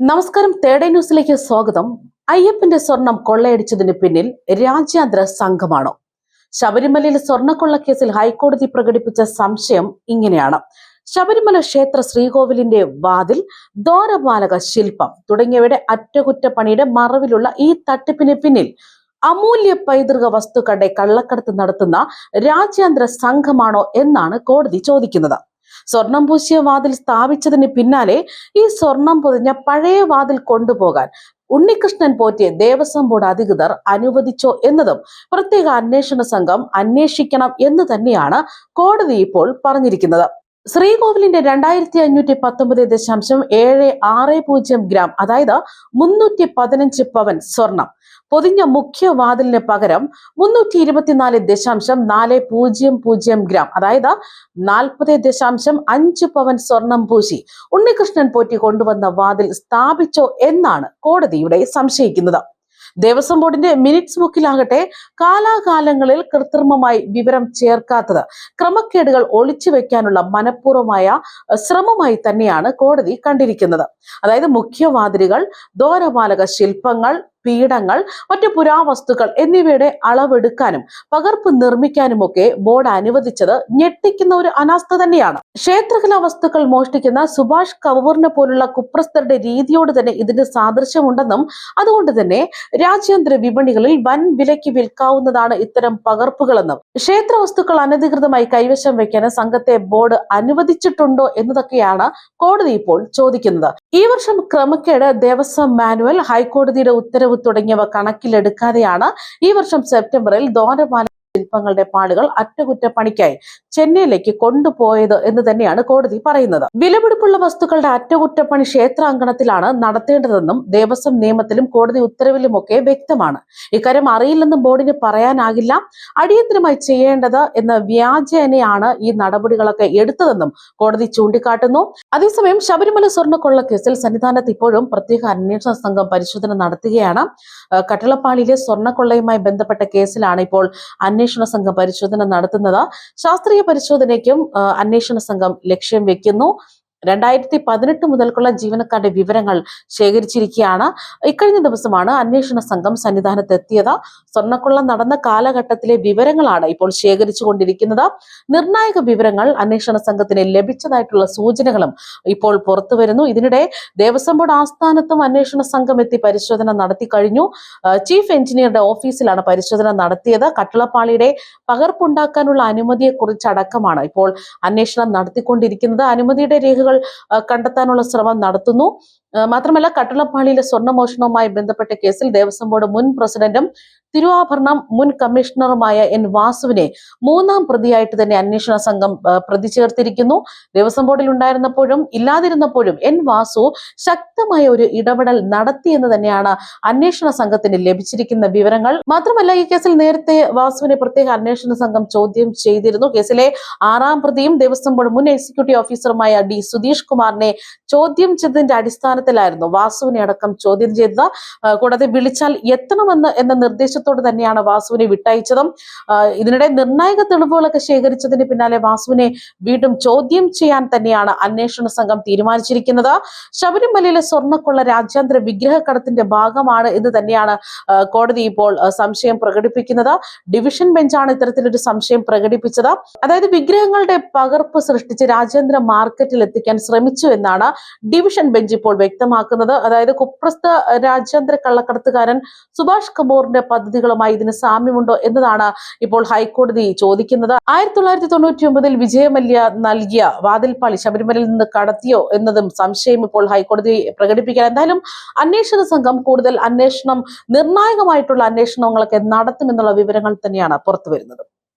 നമസ്കാരം തേഡേ ന്യൂസിലേക്ക് സ്വാഗതം. അയ്യപ്പന്റെ സ്വർണം കൊള്ളയടിച്ചതിന് പിന്നിൽ രാജ്യാന്തര സംഘമാണോ. ശബരിമലയിൽ സ്വർണക്കൊള്ള കേസിൽ ഹൈക്കോടതി പ്രകടിപ്പിച്ച സംശയം ഇങ്ങനെയാണ്. ശബരിമല ക്ഷേത്ര ശ്രീകോവിലിന്റെ വാതിൽ ദോരപാലക ശില്പം തുടങ്ങിയവയുടെ അറ്റകുറ്റപ്പണിയുടെ മറവിലുള്ള ഈ തട്ടിപ്പിന് പിന്നിൽ അമൂല്യ പൈതൃക വസ്തുക്കളുടെ കള്ളക്കടത്ത് നടത്തുന്ന രാജ്യാന്തര സംഘമാണോ എന്നാണ് കോടതി ചോദിക്കുന്നത്. സ്വർണം പൂശിയ വാതിൽ സ്ഥാപിച്ചതിന് പിന്നാലെ ഈ സ്വർണം പൊതിഞ്ഞ പഴയ വാതിൽ കൊണ്ടുപോകാൻ ഉണ്ണികൃഷ്ണൻ പോറ്റിയ ദേവസ്വം ബോർഡ് അധികൃതർ അനുവദിച്ചോ എന്നതും പ്രത്യേക അന്വേഷണ സംഘം അന്വേഷിക്കണം എന്ന് തന്നെയാണ് കോടതി ഇപ്പോൾ പറഞ്ഞിരിക്കുന്നത്. ശ്രീകോവിലിന്റെ രണ്ടായിരത്തി അഞ്ഞൂറ്റി പത്തൊമ്പത് ദശാംശം ഏഴ് ആറ് പൂജ്യം ഗ്രാം അതായത് മുന്നൂറ്റി പതിനഞ്ച് പവൻ സ്വർണം. പൊതിഞ്ഞ മുഖ്യ വാതിലിന് പകരം മുന്നൂറ്റി ഇരുപത്തിനാല് ദശാംശം നാല് പൂജ്യം പൂജ്യം ഗ്രാം അതായത് നാൽപ്പത് ദശാംശം അഞ്ച് പവൻ സ്വർണം പൂശി ഉണ്ണികൃഷ്ണൻ പോറ്റി കൊണ്ടുവന്ന വാതിൽ സ്ഥാപിച്ചോ എന്നാണ് കോടതിയുടെ സംശയിക്കുന്നത്. ദേവസ്വം ബോർഡിന്റെ മിനിറ്റ്സ് ബുക്കിലാകട്ടെ കാലാകാലങ്ങളിൽ കൃത്രിമമായി വിവരം ചേർക്കാത്തത്. ക്രമക്കേടുകൾ ഒളിച്ചു വെക്കാനുള്ള മനഃപൂർവമായ ശ്രമമായി തന്നെയാണ് കോടതി കണ്ടിരിക്കുന്നത്. അതായത് മുഖ്യവാതിലുകൾ ദ്വാരപാലക ശില്പങ്ങൾ പീഠങ്ങൾ മറ്റു പുരാവസ്തുക്കൾ എന്നിവയുടെ അളവെടുക്കാനും പകർപ്പ് നിർമ്മിക്കാനുമൊക്കെ ബോർഡ് അനുവദിച്ചത് ഞെട്ടിക്കുന്ന ഒരു അനാസ്ഥ തന്നെയാണ്. ക്ഷേത്രകലാ വസ്തുക്കൾ മോഷ്ടിക്കുന്ന സുഭാഷ് കപൂറിനെ പോലുള്ള കുപ്രസ്ഥരുടെ രീതിയോട് തന്നെ ഇതിന് സാദൃശ്യമുണ്ടെന്നും അതുകൊണ്ട് തന്നെ രാജ്യാന്തര വിപണികളിൽ വൻ വിലയ്ക്ക് വിൽക്കാവുന്നതാണ് ഇത്തരം പകർപ്പുകളെന്നും. ക്ഷേത്ര വസ്തുക്കൾ അനധികൃതമായി കൈവശം വയ്ക്കാൻ സംഘത്തെ ബോർഡ് അനുവദിച്ചിട്ടുണ്ടോ എന്നതൊക്കെയാണ് കോടതി ഇപ്പോൾ ചോദിക്കുന്നത്. ഈ വർഷം ക്രമക്കേട് ദേവസ്വം മാനുവൽ ഹൈക്കോടതിയുടെ ഉത്തരവ് തുടങ്ങിയവ കണക്കിലെടുക്കാതെയാണ് ഈ വർഷം സെപ്റ്റംബറിൽ ദ്വാരപാല ശില്പങ്ങളുടെ പാടുകൾ അറ്റകുറ്റപ്പണിക്കായി ചെന്നൈയിലേക്ക് കൊണ്ടുപോയത് എന്ന് തന്നെയാണ് കോടതി പറയുന്നത്. വിലപിടിപ്പുള്ള വസ്തുക്കളുടെ അറ്റകുറ്റപ്പണി ക്ഷേത്രാങ്കണത്തിലാണ് നടത്തേണ്ടതെന്നും ദേവസ്വം നിയമത്തിലും കോടതി ഉത്തരവിലുമൊക്കെ വ്യക്തമാണ്. ഇക്കാര്യം അറിയില്ലെന്നും ബോർഡിന് പറയാനാകില്ല. അടിയന്തരമായി ചെയ്യേണ്ടത് എന്ന വ്യാജേനയാണ് ഈ നടപടികളൊക്കെ എടുത്തതെന്നും കോടതി ചൂണ്ടിക്കാട്ടുന്നു. അതേസമയം ശബരിമല സ്വർണക്കൊള്ള കേസിൽ സന്നിധാനത്ത് ഇപ്പോഴും പ്രത്യേക അന്വേഷണ സംഘം പരിശോധന നടത്തുകയാണ്. കട്ടളപ്പാളിയിലെ സ്വർണക്കൊള്ളയുമായി ബന്ധപ്പെട്ട കേസിലാണ് ഇപ്പോൾ അന്വേഷണ സംഘം പരിശോധന നടത്തുന്നത്. ശാസ്ത്രീയ പരിശോധനയ്ക്കും അന്വേഷണ സംഘം ലക്ഷ്യം വെക്കുന്നു. രണ്ടായിരത്തി പതിനെട്ട് മുതൽക്കുള്ള ജീവനക്കാരുടെ വിവരങ്ങൾ ശേഖരിച്ചിരിക്കുകയാണ്. ഇക്കഴിഞ്ഞ ദിവസമാണ് അന്വേഷണ സംഘം സന്നിധാനത്ത് എത്തിയത് സ്വർണക്കൊള്ള നടന്ന കാലഘട്ടത്തിലെ വിവരങ്ങളാണ് ഇപ്പോൾ ശേഖരിച്ചു കൊണ്ടിരിക്കുന്നത് നിർണായക വിവരങ്ങൾ അന്വേഷണ സംഘത്തിന് ലഭിച്ചതായിട്ടുള്ള സൂചനകളും ഇപ്പോൾ പുറത്തു വരുന്നു. ഇതിനിടെ ദേവസ്വം ബോർഡ് ആസ്ഥാനത്തും അന്വേഷണ സംഘം എത്തി പരിശോധന നടത്തി കഴിഞ്ഞു. ചീഫ് എഞ്ചിനീയറുടെ ഓഫീസിലാണ് പരിശോധന നടത്തിയത്. കട്ടളപ്പാളിയുടെ പകർപ്പുണ്ടാക്കാനുള്ള അനുമതിയെക്കുറിച്ച് അടക്കമാണ് ഇപ്പോൾ അന്വേഷണം നടത്തിക്കൊണ്ടിരിക്കുന്നത്. അനുമതിയുടെ രേഖകൾ കണ്ടെത്താനുള്ള ശ്രമം നടത്തുന്നു. മാത്രമല്ല കട്ടളപ്പാളിയിലെ സ്വർണമോഷണവുമായി ബന്ധപ്പെട്ട കേസിൽ ദേവസ്വം ബോർഡ് മുൻ പ്രസിഡന്റും തിരുവാഭരണം മുൻ കമ്മീഷണറുമായ എൻ വാസുവിനെ മൂന്നാം പ്രതിയായിട്ട് തന്നെ അന്വേഷണ സംഘം പ്രതി ചേർത്തിരിക്കുന്നു ദേവസ്വം ബോർഡിൽ ഉണ്ടായിരുന്നപ്പോഴും ഇല്ലാതിരുന്നപ്പോഴും എൻ വാസു ശക്തമായ ഒരു ഇടപെടൽ നടത്തി എന്ന് തന്നെയാണ് അന്വേഷണ സംഘത്തിന് ലഭിച്ചിരിക്കുന്ന വിവരങ്ങൾ. മാത്രമല്ല ഈ കേസിൽ നേരത്തെ വാസുവിനെ പ്രത്യേക അന്വേഷണ സംഘം ചോദ്യം ചെയ്തിരുന്നു. കേസിലെ ആറാം പ്രതിയും ദേവസ്വം ബോർഡ് മുൻ എക്സിക്യൂട്ടീവ് ഓഫീസറുമായ ഡി സുധീഷ് കുമാറിനെ ചോദ്യം ചെയ്തതിന്റെ അടിസ്ഥാനത്തിലായിരുന്നു വാസുവിനെ അടക്കം ചോദ്യം ചെയ്തത്. കൂടാതെ വിളിച്ചാൽ എത്തണമെന്ന് എന്ന നിർദ്ദേശത്തോട് തന്നെയാണ് വാസുവിനെ വിട്ടയച്ചതും. ഇതിനിടെ നിർണായക തെളിവുകളൊക്കെ ശേഖരിച്ചതിന് പിന്നാലെ വാസുവിനെ വീണ്ടും ചോദ്യം ചെയ്യാൻ തന്നെയാണ് അന്വേഷണ സംഘം തീരുമാനിച്ചിരിക്കുന്നത്. ശബരിമലയിലെ സ്വർണക്കൊള്ള രാജ്യാന്തര വിഗ്രഹ കടത്തിന്റെ ഭാഗമാണ് എന്ന് തന്നെയാണ് കോടതി ഇപ്പോൾ സംശയം പ്രകടിപ്പിക്കുന്നത്. ഡിവിഷൻ ബെഞ്ചാണ് ഇത്തരത്തിലൊരു സംശയം പ്രകടിപ്പിച്ചത്. അതായത് വിഗ്രഹങ്ങളുടെ പകർപ്പ് സൃഷ്ടിച്ച് രാജ്യാന്തര മാർക്കറ്റിൽ എത്തിക്കാൻ ശ്രമിച്ചു എന്നാണ് ഡിവിഷൻ ബെഞ്ച് ഇപ്പോൾ വ്യക്തമാക്കുന്നത്. അതായത് കുപ്രസ്ഥ രാജ്യാന്തര കള്ളക്കടത്തുകാരൻ സുഭാഷ് കപൂറിന്റെ പദ്ധതികളുമായി ഇതിന് സാമ്യമുണ്ടോ എന്നതാണ് ഇപ്പോൾ ഹൈക്കോടതി ചോദിക്കുന്നത്. ആയിരത്തി തൊള്ളായിരത്തി തൊണ്ണൂറ്റി ഒമ്പതിൽ വിജയമല്യ നൽകിയ വാതിൽപ്പാളി ശബരിമലയിൽ നിന്ന് കടത്തിയോ എന്നതും സംശയം ഇപ്പോൾ ഹൈക്കോടതി പ്രകടിപ്പിക്കാൻ. എന്തായാലും അന്വേഷണ സംഘം കൂടുതൽ അന്വേഷണം നിർണായകമായിട്ടുള്ള അന്വേഷണങ്ങളൊക്കെ നടത്തുമെന്നുള്ള വിവരങ്ങൾ തന്നെയാണ് പുറത്തു വരുന്നത്